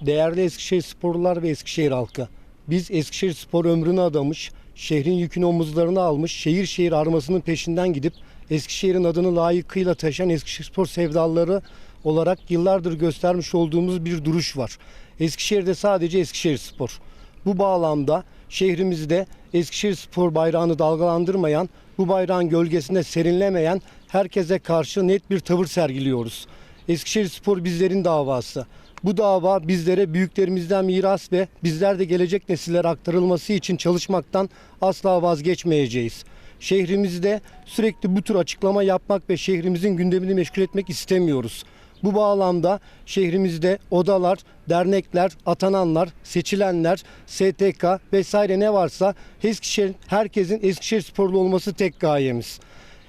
Değerli Eskişehir sporlular ve Eskişehir halkı. Biz Eskişehir spor ömrünü adamış, şehrin yükünü omuzlarına almış, şehir şehir armasının peşinden gidip Eskişehir'in adını layıkıyla taşıyan Eskişehir spor sevdalıları olarak yıllardır göstermiş olduğumuz bir duruş var. Eskişehir'de sadece Eskişehir spor. Bu bağlamda şehrimizde Eskişehir spor bayrağını dalgalandırmayan, bu bayrağın gölgesinde serinlemeyen herkese karşı net bir tavır sergiliyoruz. Eskişehir Spor bizlerin davası. Bu dava bizlere büyüklerimizden miras ve bizler de gelecek nesillere aktarılması için çalışmaktan asla vazgeçmeyeceğiz. Şehrimizde sürekli bu tür açıklama yapmak ve şehrimizin gündemini meşgul etmek istemiyoruz. Bu bağlamda şehrimizde odalar, dernekler, atananlar, seçilenler, STK vesaire ne varsa Eskişehir, herkesin Eskişehir sporlu olması tek gayemiz.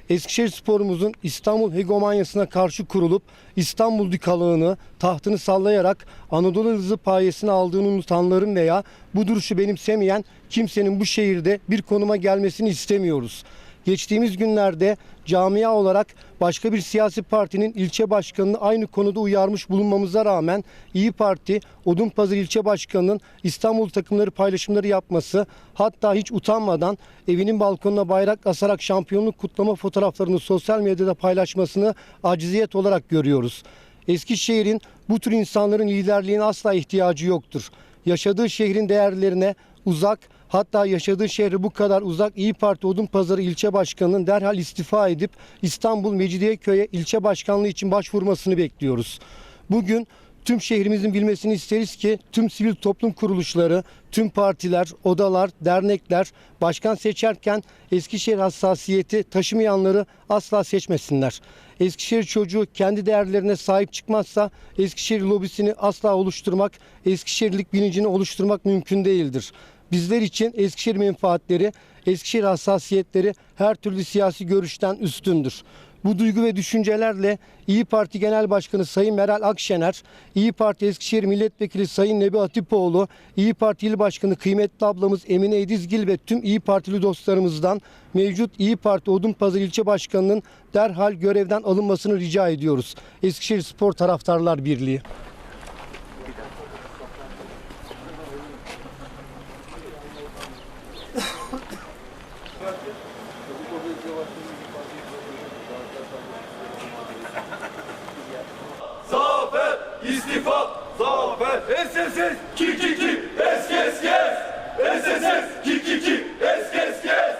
Eskişehir sporumuzun İstanbul hegemonyasına karşı kurulup İstanbul dükalığını, tahtını sallayarak Anadolu hızı payesini aldığını unutanların veya bu duruşu benimsemeyen kimsenin bu şehirde bir konuma gelmesini istemiyoruz. Geçtiğimiz günlerde camia olarak başka bir siyasi partinin ilçe başkanını aynı konuda uyarmış bulunmamıza rağmen İyi Parti Odunpazarı ilçe başkanının İstanbul takımları paylaşımları yapması hatta hiç utanmadan evinin balkonuna bayrak asarak şampiyonluk kutlama fotoğraflarını sosyal medyada paylaşmasını aciziyet olarak görüyoruz. Eskişehir'in bu tür insanların liderliğine asla ihtiyacı yoktur. Yaşadığı şehrin değerlerine uzak hatta yaşadığı şehri bu kadar uzak İyi Parti Odunpazarı ilçe başkanının derhal istifa edip İstanbul Mecidiyeköy'e ilçe başkanlığı için başvurmasını bekliyoruz. Bugün tüm şehrimizin bilmesini isteriz ki tüm sivil toplum kuruluşları, tüm partiler, odalar, dernekler başkan seçerken Eskişehir hassasiyeti taşımayanları asla seçmesinler. Eskişehir çocuğu kendi değerlerine sahip çıkmazsa Eskişehir lobisini asla oluşturmak, Eskişehirlik bilincini oluşturmak mümkün değildir. Bizler için Eskişehir menfaatleri, Eskişehir hassasiyetleri her türlü siyasi görüşten üstündür. Bu duygu ve düşüncelerle İyi Parti Genel Başkanı Sayın Meral Akşener, İyi Parti Eskişehir Milletvekili Sayın Nebi Atipoğlu, İyi Parti İl Başkanı kıymetli ablamız Emine Edizgil ve tüm İyi Partili dostlarımızdan mevcut İyi Parti Odunpazarı İlçe Başkanı'nın derhal görevden alınmasını rica ediyoruz. Eskişehir Spor Taraftarlar Birliği. Zafer, istifa, zafer, SSS, ki ki ki, es kes. Kes, SSS, ki ki ki, es kes kes.